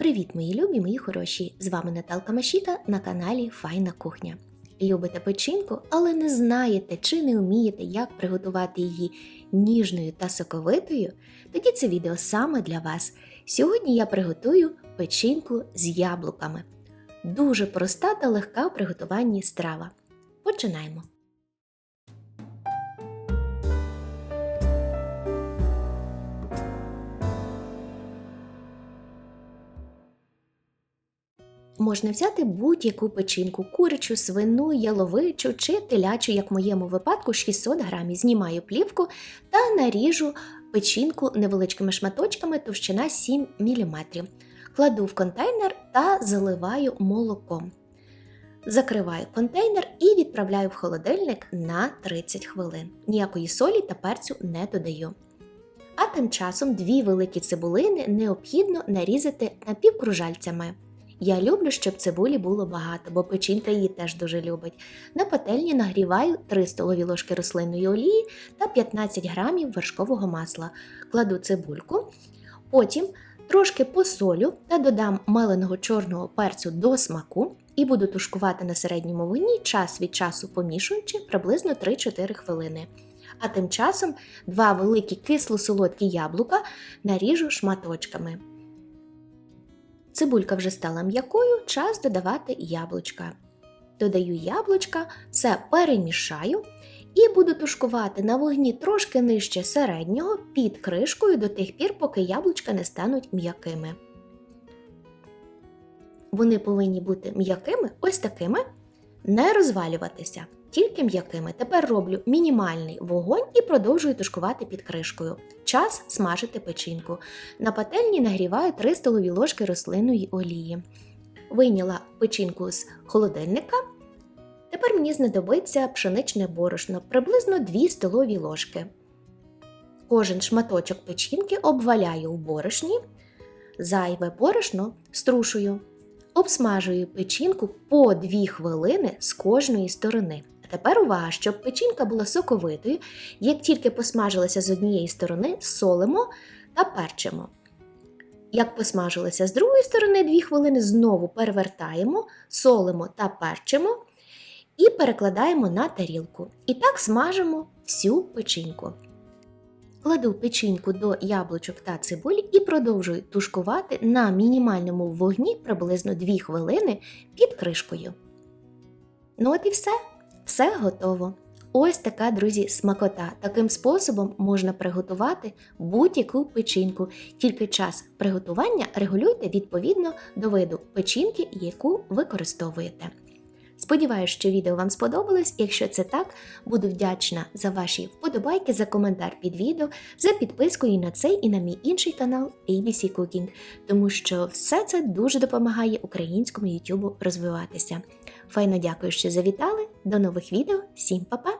Привіт, мої любі, мої хороші! З вами Наталка Машіта на каналі Файна Кухня. Любите печінку, але не знаєте чи не вмієте, як приготувати її ніжною та соковитою? Тоді це відео саме для вас. Сьогодні я приготую печінку з яблуками. Дуже проста та легка в приготуванні страва. Починаємо! Можна взяти будь-яку печінку, курячу, свину, яловичу чи телячу, як в моєму випадку, 600 грамів. Знімаю плівку та наріжу печінку невеличкими шматочками товщина 7 мм. Кладу в контейнер та заливаю молоком. Закриваю контейнер і відправляю в холодильник на 30 хвилин. Ніякої солі та перцю не додаю. А тим часом дві великі цибулини необхідно нарізати напівкружальцями. Я люблю, щоб цибулі було багато, бо печінка її теж дуже любить. На пательні нагріваю 3 столові ложки рослинної олії та 15 грамів вершкового масла. Кладу цибульку, потім трошки посолю та додам меленого чорного перцю до смаку і буду тушкувати на середньому вогні час від часу помішуючи приблизно 3-4 хвилини. А тим часом два великі кисло-солодкі яблука наріжу шматочками. Цибулька вже стала м'якою, час додавати яблучка. Додаю яблучка, все перемішаю і буду тушкувати на вогні трошки нижче середнього під кришкою до тих пір, поки яблучка не стануть м'якими. Вони повинні бути м'якими, ось такими, не розвалюватися, тільки м'якими. Тепер роблю мінімальний вогонь і продовжую тушкувати під кришкою. Час смажити печінку. На пательні нагріваю 3 столові ложки рослинної олії. Вийняла печінку з холодильника. Тепер мені знадобиться пшеничне борошно, приблизно 2 столові ложки. Кожен шматочок печінки обваляю у борошні, зайве борошно струшую. Обсмажую печінку по 2 хвилини з кожної сторони. Тепер увага, щоб печінка була соковитою, як тільки посмажилася з однієї сторони, солимо та перчимо. Як посмажилася з другої сторони 2 хвилини, знову перевертаємо, солимо та перчимо і перекладаємо на тарілку. І так смажимо всю печінку. Кладу печінку до яблучок та цибулі і продовжую тушкувати на мінімальному вогні приблизно 2 хвилини під кришкою. Ну от і все. Все готово. Ось така, друзі, смакота. Таким способом можна приготувати будь-яку печінку, тільки час приготування регулюйте відповідно до виду печінки, яку використовуєте. Сподіваюсь, що відео вам сподобалось. Якщо це так, буду вдячна за ваші вподобайки, за коментар під відео, за підписку і на цей і на мій інший канал ABC Cooking, тому що все це дуже допомагає українському YouTube розвиватися. Файно дякую, що завітали. До нових відео. Всім па-па!